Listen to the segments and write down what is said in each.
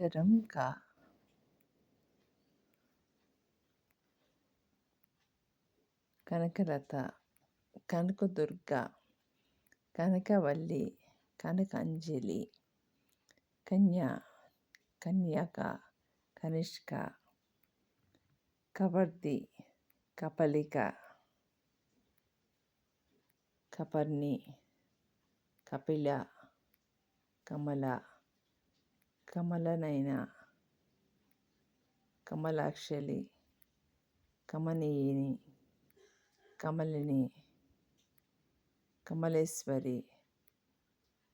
అక్షరం కనకలత కనకదుర్గ కనకవల్లి కనకాంజలి కన్య కన్యక కనిష్క కవర్ది కపలిక కపర్ణి కపిల కమల కమలనైనా కమలాక్షలి కమనీయిని కమలిని కమలేశ్వరి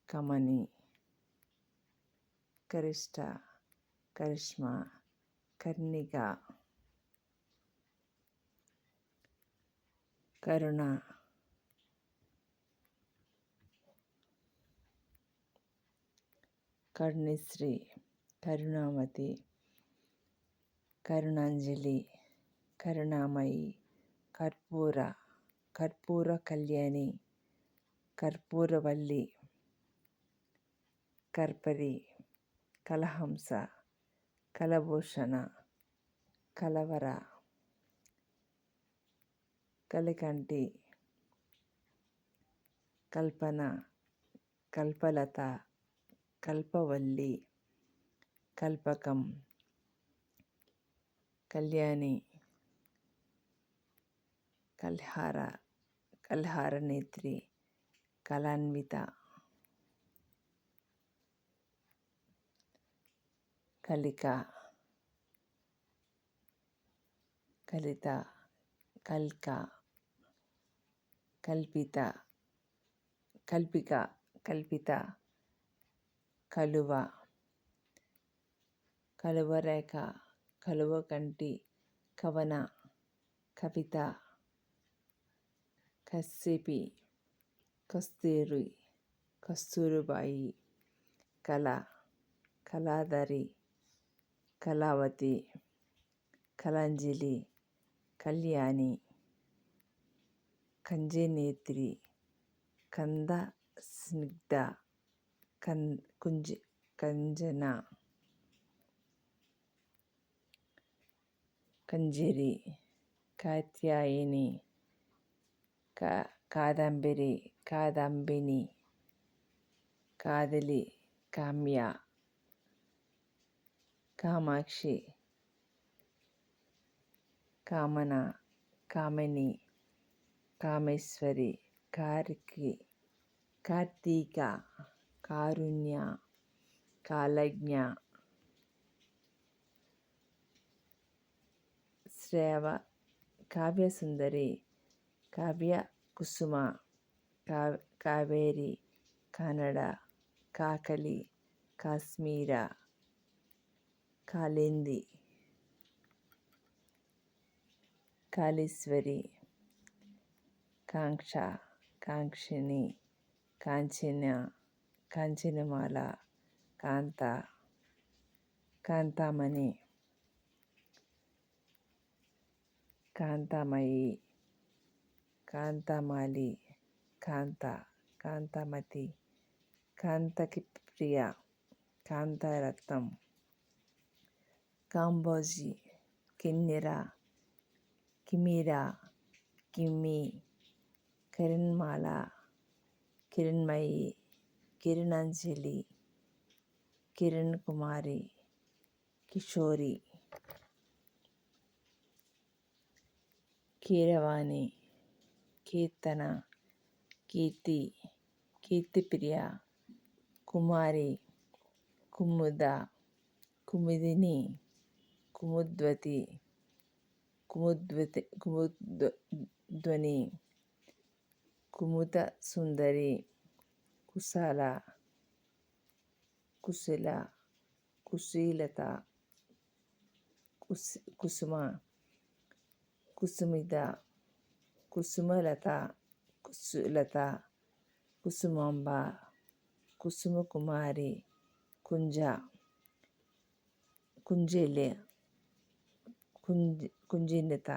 కమని కరిష్ట కరిష్మా కర్ణిక కరుణ కరుణశ్రీ కరుణామతి కరుణాంజలి కరుణామయి కర్పూర కర్పూర కళ్యాణి కర్పూరవల్లి కర్పరి కలహంస కలభూషణ కలవర కలికంటి కల్పన కల్పలత కల్పవల్లి కల్పకం కళ్యాణి కల్హార కల్హారనేత్రి కళాన్విత కలిక కలిత కల్క కల్పిత కల్పిక కల్పిత కలువ. కలువరేఖ కలువ కంటి కవన కవిత కస్సిపి కస్తూరి కస్తూరుబాయి కళ కళాధరి కళావతి కళాంజలి కళ్యాణి కంజనేత్రి కంద స్నిగ్ధ கந் குஞ்சு கஞ்சனா? கஞ்சேரி. காத்தியாயினி க காதம்பரி காதம்பினி. காதலி காம்யா. காமாட்சி. காமனா காமினி. காமேஸ்வரி கார்கி கார்த்திகா. కారుణ్య కాలజ్ఞ శ్రేవ కావ్యసుందరి కావ్య కుసుమ కా కావేరి కన్నడ కాకలి కాశ్మీర కాలింది కాళేశ్వరి కాంక్ష కాంక్షిణి కాంచన కాంచనమాల కాంత కాంతామణి కాంతామయి కాంతమాలి కాంత కాంతమతి కాంతకి ప్రియ కాంతారత్నం కాంబోజీ కిన్నెర కిమిరా కిమ్మి కిరణ్మాల కిరణ్మయి किरणांजलि किरण कुमारी, किशोरी कीरवाणी कीर्तना, कीर्ति कीर्ति प्रिया कुमारी, कुमुदा, कुमुदिनी, कुमुद्वती कुमुद्वती कुमुद्वनी कुमुद सुंदरी kusala, kusila, kusileta, kus, kusuma, kusumida, kusumalata, kusulata, kusumamba, ಕುಸುಮಕುಮಾರಿ Kunja ಕುಂಜಿಲೆ Kunj ಕುಂಜಿನತ